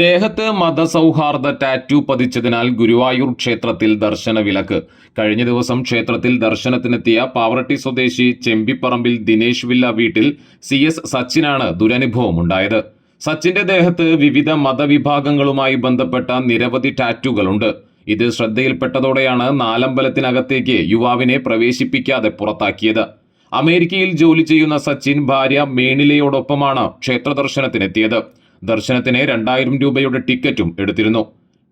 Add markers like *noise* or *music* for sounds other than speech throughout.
ദേഹത്ത് മതസൗഹാർദ്ദ ടാറ്റു പതിച്ചതിനാൽ ഗുരുവായൂർ ക്ഷേത്രത്തിൽ ദർശന വിലക്ക്. കഴിഞ്ഞ ദിവസം ക്ഷേത്രത്തിൽ ദർശനത്തിനെത്തിയ പാവറട്ടി സ്വദേശി ചെമ്പിപ്പറമ്പിൽ ദിനേശ് വില്ല വീട്ടിൽ സി എസ് സച്ചിനാണ് ദുരനുഭവം ഉണ്ടായത് സച്ചിന്റെ ദേഹത്ത് വിവിധ മതവിഭാഗങ്ങളുമായി ബന്ധപ്പെട്ട നിരവധി ടാറ്റുകളുണ്ട്. ഇത് ശ്രദ്ധയിൽപ്പെട്ടതോടെയാണ് നാലമ്പലത്തിനകത്തേക്ക് യുവാവിനെ പ്രവേശിപ്പിക്കാതെ പുറത്താക്കിയത്. അമേരിക്കയിൽ ജോലി ചെയ്യുന്ന സച്ചിൻ ഭാര്യ മേണിലയോടൊപ്പമാണ് ക്ഷേത്ര ദർശനത്തിനെത്തിയത്. ദർശനത്തിന് രണ്ടായിരം രൂപയുടെ ടിക്കറ്റും എടുത്തിരുന്നു.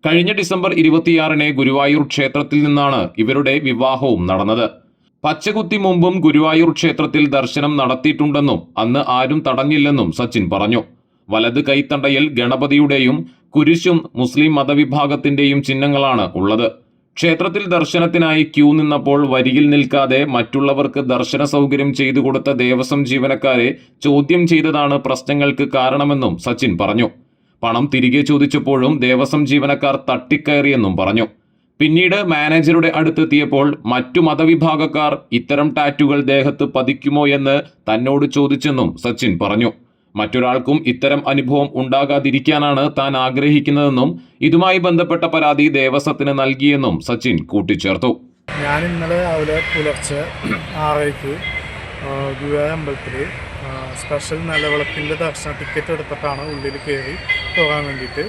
കഴിഞ്ഞ ഡിസംബർ ഇരുപത്തിയാറിന് ഗുരുവായൂർ ക്ഷേത്രത്തിൽ നിന്നാണ് ഇവരുടെ വിവാഹവും നടന്നത്. പച്ചകുത്തി മുമ്പും ഗുരുവായൂർ ക്ഷേത്രത്തിൽ ദർശനം നടത്തിയിട്ടുണ്ടെന്നും അന്ന് ആരും തടഞ്ഞില്ലെന്നും സച്ചിൻ പറഞ്ഞു. വലത് കൈത്തണ്ടയിൽ ഗണപതിയുടെയും കുരിശും മുസ്ലിം മതവിഭാഗത്തിന്റെയും ചിഹ്നങ്ങളാണ് ഉള്ളത്. ക്ഷേത്രത്തിൽ ദർശനത്തിനായി ക്യൂ നിന്നപ്പോൾ വരിയിൽ നിൽക്കാതെ മറ്റുള്ളവർക്ക് ദർശന സൗകര്യം ചെയ്തു കൊടുത്ത ദേവസ്വം ജീവനക്കാരെ ചോദ്യം ചെയ്തതാണ് പ്രശ്നങ്ങൾക്ക് കാരണമെന്നും സച്ചിൻ പറഞ്ഞു. പണം തിരികെ ചോദിച്ചപ്പോഴും ദേവസ്വം ജീവനക്കാർ തട്ടിക്കയറിയെന്നും പറഞ്ഞു. പിന്നീട് മാനേജറുടെ അടുത്തെത്തിയപ്പോൾ മറ്റു മതവിഭാഗക്കാർ ഇത്തരം ടാറ്റുകൾ ദേഹത്ത് പതിക്കുമോ എന്ന് തന്നോട് ചോദിച്ചെന്നും സച്ചിൻ പറഞ്ഞു. മറ്റൊരാൾക്കും ഇത്തരം അനുഭവം ഉണ്ടാകാതിരിക്കാനാണ് താൻ ആഗ്രഹിക്കുന്നതെന്നും ഇതുമായി ബന്ധപ്പെട്ട പരാതി ദേവസ്വത്തിന് നൽകിയെന്നും സച്ചിൻ കൂട്ടിച്ചേർത്തു. ഞാൻ ഇന്നലെ രാവിലെ പുലർച്ചെ *clears throat* ആറരയ്ക്ക് ഗുരുവായൂർ അമ്പലത്തിൽ സ്പെഷ്യൽ നിലവിളക്കിന്റെ ദർശന ടിക്കറ്റ് എടുത്തിട്ടാണ് ഉള്ളിൽ കയറി പോകാൻ വേണ്ടിയിട്ട്.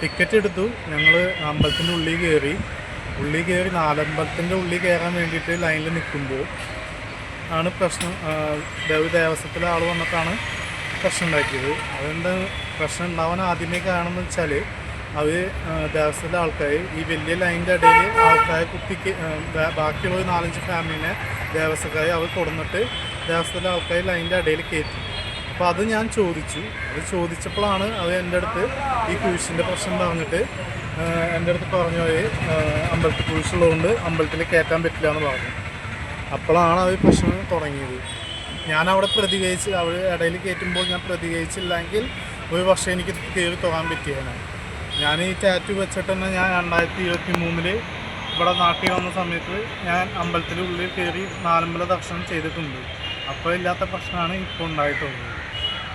ടിക്കറ്റ് എടുത്തു. ഞങ്ങൾ അമ്പലത്തിന്റെ ഉള്ളിൽ കയറി ഉള്ളിൽ കയറി നാലമ്പലത്തിന്റെ ഉള്ളിൽ കയറാൻ വേണ്ടിയിട്ട് ലൈനിൽ നിൽക്കുമ്പോൾ ആണ് പ്രശ്നം ദേവസ്വത്തിലെ ആൾ വന്നിട്ടാണ് പ്രശ്നം ഉണ്ടാക്കിയത്. അതുകൊണ്ട് പ്രശ്നം ഉണ്ടാവാൻ ആദ്യമേ കാരണം എന്ന് വെച്ചാൽ അവർ ദേവസ്വത്തിലെ ആൾക്കാർ ഈ വലിയ ലൈനിന്റെ ഇടയിൽ ആൾക്കാരെ കുത്തിക്ക് ബാക്കിയുള്ള ഒരു നാലഞ്ച് ഫാമിലിനെ ദേവസ്വക്കാർ അവർ കൊടുന്നിട്ട് ദേവസ്വത്തിലെ ആൾക്കാർ ലൈനിന്റെ ഇടയിൽ കയറ്റി അപ്പോൾ അത് ഞാൻ ചോദിച്ചു. അത് ചോദിച്ചപ്പോഴാണ് അത് എന്റെ അടുത്ത് ഈ കുഴിച്ചിന്റെ പ്രശ്നം പറഞ്ഞിട്ട് എന്റെ അടുത്ത് പറഞ്ഞു പോയി അമ്പലത്തിൽ കുഴിച്ചുള്ളതുകൊണ്ട് അമ്പലത്തിൽ കയറ്റാൻ പറ്റില്ല എന്ന് പറഞ്ഞു. അപ്പോഴാണ് അവർ പ്രശ്നം തുടങ്ങിയത്. ഞാൻ അവിടെ പ്രതികരിച്ച് അവർ ഇടയിൽ കയറ്റുമ്പോൾ ഞാൻ പ്രതികരിച്ചില്ലെങ്കിൽ ഒരു വർഷം എനിക്ക് കയറി തുറക്കാൻ പറ്റിയാണ് ഞാൻ ഈ ടാറ്റു വെച്ചിട്ട് തന്നെ ഞാൻ രണ്ടായിരത്തി ഇരുപത്തി മൂന്നിൽ ഇവിടെ നാട്ടിൽ വന്ന സമയത്ത് ഞാൻ അമ്പലത്തിന്റെ ഉള്ളിൽ കയറി നാലമ്പല ദർശനം ചെയ്തിട്ടുണ്ട്. അപ്പോൾ ഇല്ലാത്ത പ്രശ്നമാണ് ഇപ്പോൾ ഉണ്ടായിട്ടുള്ളത്.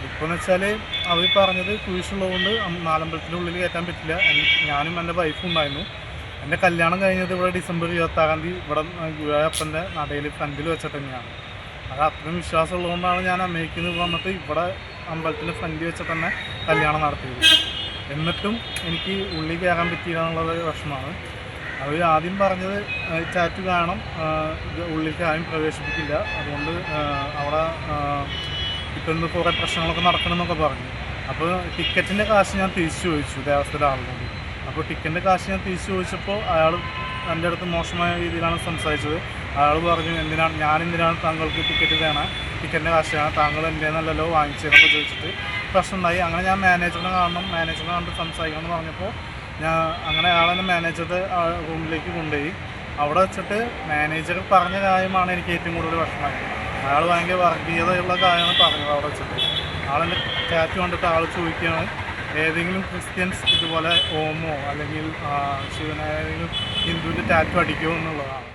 ഇപ്പോൾ എന്ന് വെച്ചാൽ അവർ പറഞ്ഞത് കുരിശുള്ളതുകൊണ്ട് നാലമ്പലത്തിന്റെ ഉള്ളിൽ കയറ്റാൻ പറ്റില്ല. ഞാനും എന്റെ വൈഫും ഉണ്ടായിരുന്നു. എന്റെ കല്യാണം കഴിഞ്ഞത് ഇവിടെ ഡിസംബർ ഇരുപത്താറാം തീയതി ഇവിടെ ഗുരുവായപ്പന്റെ നടയിൽ ഫ്രണ്ടിൽ വെച്ചിട്ട് തന്നെയാണ്. അത് അത്രയും വിശ്വാസമുള്ളതുകൊണ്ടാണ് ഞാൻ അമേരിക്കയിൽ വന്നിട്ട് ഇവിടെ അമ്പലത്തിന്റെ ഫ്രണ്ടിൽ വെച്ച് തന്നെ കല്യാണം നടത്തിയത്. എന്നിട്ടും എനിക്ക് ഉള്ളിൽ കയറാൻ പറ്റിയില്ല എന്നുള്ളത് വിഷമമാണ്. അവർ ആദ്യം പറഞ്ഞത് ചാറ്റ് കാണും ഉള്ളിലേക്ക് ആരും പ്രവേശിപ്പിക്കില്ല. അതുകൊണ്ട് അവിടെ ഇപ്പം എന്ത് കുറേ പ്രശ്നങ്ങളൊക്കെ നടക്കണമെന്നൊക്കെ പറഞ്ഞു. അപ്പോൾ ടിക്കറ്റിന്റെ കാശ് ഞാൻ തിരിച്ചു ചോദിച്ചു ദേവസ്ഥയുടെ ആളിനോട്. അപ്പോൾ ടിക്കറ്റിന്റെ കാശ് ഞാൻ തിരിച്ചു ചോദിച്ചപ്പോൾ അയാൾ എന്റെ അടുത്ത് മോശമായ രീതിയിലാണ് സംസാരിച്ചത്. അയാൾ പറഞ്ഞു എന്തിനാണ്? ഞാൻ എന്തിനാണ് താങ്കൾക്ക് ടിക്കറ്റ് വേണം ടിക്കറ്റിന്റെ കാശാണ് താങ്കൾ എന്റെ നല്ലല്ലോ വാങ്ങിച്ചതെന്നൊക്കെ ചോദിച്ചിട്ട് പ്രശ്നമുണ്ടായി. അങ്ങനെ ഞാൻ മാനേജറിനെ കാണണം. മാനേജറിനെ കണ്ട് സംസാരിക്കണം എന്ന് പറഞ്ഞപ്പോൾ ഞാൻ അങ്ങനെ അയാൾ തന്നെ മാനേജറുടെ റൂമിലേക്ക് കൊണ്ടുപോയി. അവിടെ വെച്ചിട്ട് മാനേജർ പറഞ്ഞ കാര്യമാണ് എനിക്ക് ഏറ്റവും കൂടുതൽ വിഷമമായി അയാൾ ഭയങ്കര വർഗീയതയുള്ള കാര്യമാണ് പറഞ്ഞത് അവിടെ വെച്ചിട്ട്. ആളെന്റെ ടാറ്റ് കണ്ടിട്ട് ആൾ ചോദിക്കുകയാണ് ഏതെങ്കിലും ക്രിസ്ത്യൻസ് ഇതുപോലെ ഓമോ അല്ലെങ്കിൽ ശിവനായ ഹിന്ദുവിന്റെ ടാറ്റു അടിക്കുമോ? എന്നുള്ളതാണ്.